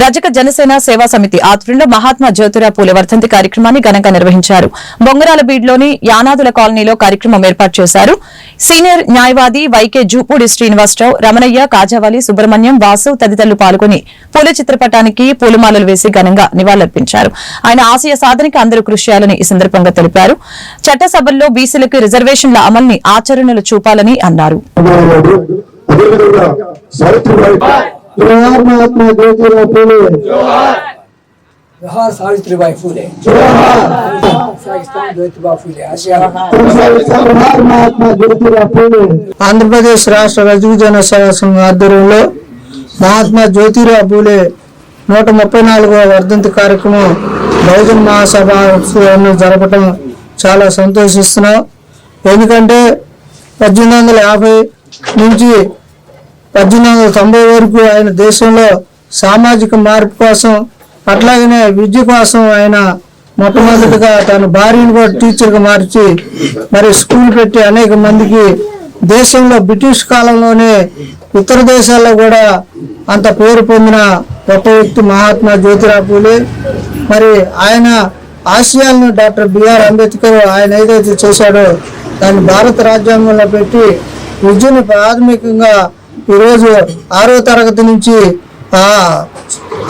రజక జనసేన సేవా సమితి ఆధ్వర్యంలో మహాత్మా జ్యోతిరావు పూలే వర్ధంతి కార్యక్రమాన్ని ఘనంగా నిర్వహించారు. బొంగరాల బీడ్లోని యానాదుల కాలనీలో కార్యక్రమం ఏర్పాటు చేశారు. సీనియర్ న్యాయవాది వైకే జూపూడి శ్రీనివాసరావు రమణయ్య కాజావాలి సుబ్రహ్మణ్యం వాసు తదితరులు పాల్గొని పూలే చిత్రపటానికి పూలమాలలు వేసి ఘనంగా నివాళులర్పించారు. ఆయన ఆశయ సాధనకి అందరూ కృషి చేయాలని ఈ సందర్భంగా తెలిపారు. చట్టసభల్లో బీసీలకు రిజర్వేషన్ల అమల్ని ఆచరణలు చూపాలని అన్నారు. కొనసాగిస్తాం జవహర్ మహాత్మా జ్యోతిరావు పూలే. ఆంధ్రప్రదేశ్ రాష్ట్ర రజుజన సేవా సంఘం ఆధ్వర్యంలో మహాత్మా జ్యోతిరావు పూలే నూట ముప్పై నాలుగవ వర్ధంతి కార్యక్రమం బహుజన్ మహాసభ ఉత్సవాన్ని జరపడం చాలా సంతోషిస్తున్నాం. ఎందుకంటే పద్దెనిమిది వందల యాభై నుంచి పద్దెనిమిది వందల తొంభై వరకు ఆయన దేశంలో సామాజిక మార్పు కోసం అట్లాగనే విద్య కోసం ఆయన మొట్టమొదటిగా తన భార్యను కూడా టీచర్గా మార్చి మరి స్కూల్ పెట్టి అనేక మందికి దేశంలో బ్రిటిష్ కాలంలోనే ఇతర దేశాల్లో కూడా అంత పేరు పొందిన గొప్ప వ్యక్తి మహాత్మా జ్యోతిరావు పూలే మరి ఆయన ఆశయాలను డాక్టర్ బిఆర్ అంబేద్కర్ ఆయన ఏదైతే చేశాడో దాన్ని భారత రాజ్యాంగంలో పెట్టి విద్యను ప్రాథమికంగా ఈరోజు ఆరో తరగతి నుంచి ఆ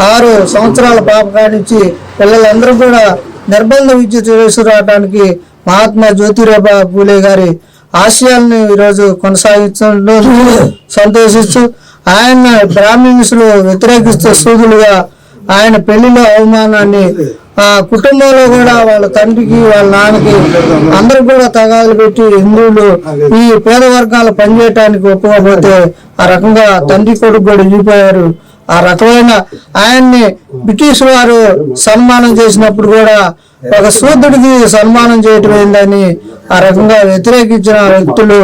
ఆరు సంవత్సరాల పాప నుంచి పిల్లలందరూ కూడా నిర్బంధ విద్య తీసుకురావడానికి మహాత్మా జ్యోతిరాబా పూలే గారి ఆశయాలను ఈరోజు కొనసాగించడం సంతోషిస్తూ ఆయన బ్రాహ్మిన్స్లు వ్యతిరేకిస్తూ సూదులుగా ఆయన పెళ్ళిలో అవమానాన్ని ఆ కుటుంబంలో కూడా వాళ్ళ తండ్రికి వాళ్ళ నాన్నకి అందరూ కూడా తగాదులు పెట్టి హిందువులు ఈ పేద వర్గాలు పనిచేయటానికి ఒప్పుకోకపోతే ఆ రకంగా తండ్రి కొడుకు కూడా వెళ్ళిపోయారు ఆ రకమైన ఆయన్ని బ్రిటిష్ వారు సన్మానం చేసినప్పుడు కూడా ఒక శూద్రుడికి సన్మానం చేయటం ఏందని ఆ రకంగా వ్యతిరేకించిన వ్యక్తులు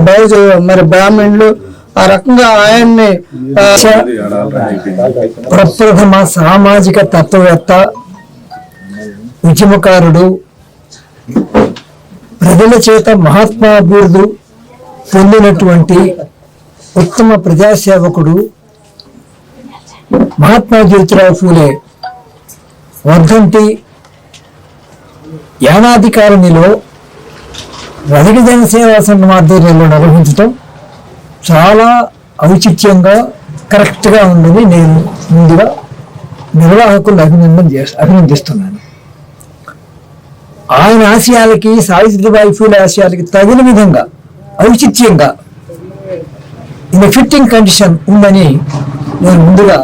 బహుజ మరి బ్రాహ్మణులు ఆ రకంగా ఆయన్ని ప్రప్రథమ సామాజిక తత్వవేత్త ఉద్యమకారుడు ప్రజల చేత మహాత్మా బిరుదు పొందినటువంటి ఉత్తమ ప్రజాసేవకుడు మహాత్మా జ్యోతిరావు ఫూలే. వర్ధంతి యానాధికారిణిలో రజక జనసేవా సంఘం ఆధ్వర్యంలో నిర్వహించటం చాలా ఔచిత్యంగా కరెక్ట్గా ఉందని నేను ముందుగా నిర్వాహకులు అభినందన చేస్తా అభినందిస్తున్నాను. ఆయన ఆశయాలకి సావిత్రిబాయి ఫూలే ఆశయాలకి తగిన విధంగా ఔచిత్యంగా ఇన్ ఫిట్టింగ్ కండిషన్ ఉందని నేను ముందుగా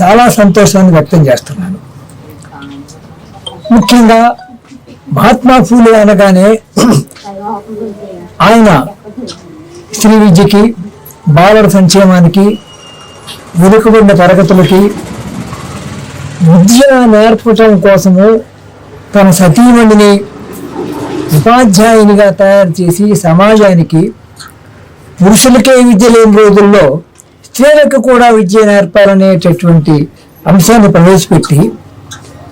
చాలా సంతోషాన్ని వ్యక్తం చేస్తున్నాను. ముఖ్యంగా మహాత్మా ఫూలే అనగానే ఆయన స్త్రీ విద్యకి బాలల సంక్షేమానికి వెనుకబడిన తరగతులకి విద్య నేర్పటం కోసము తన సతీమణిని ఉపాధ్యాయునిగా తయారు చేసి సమాజానికి పురుషులకే విద్య లేని రోజుల్లో స్త్రీలకు కూడా విద్య నేర్పాలనేటటువంటి అంశాన్ని ప్రవేశపెట్టి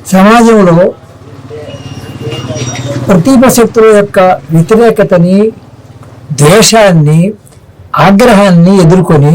సమాజంలో ప్రతిభ శక్తుల యొక్క వ్యతిరేకతని ద్వేషాన్ని ఆగ్రహాన్ని ఎదుర్కొని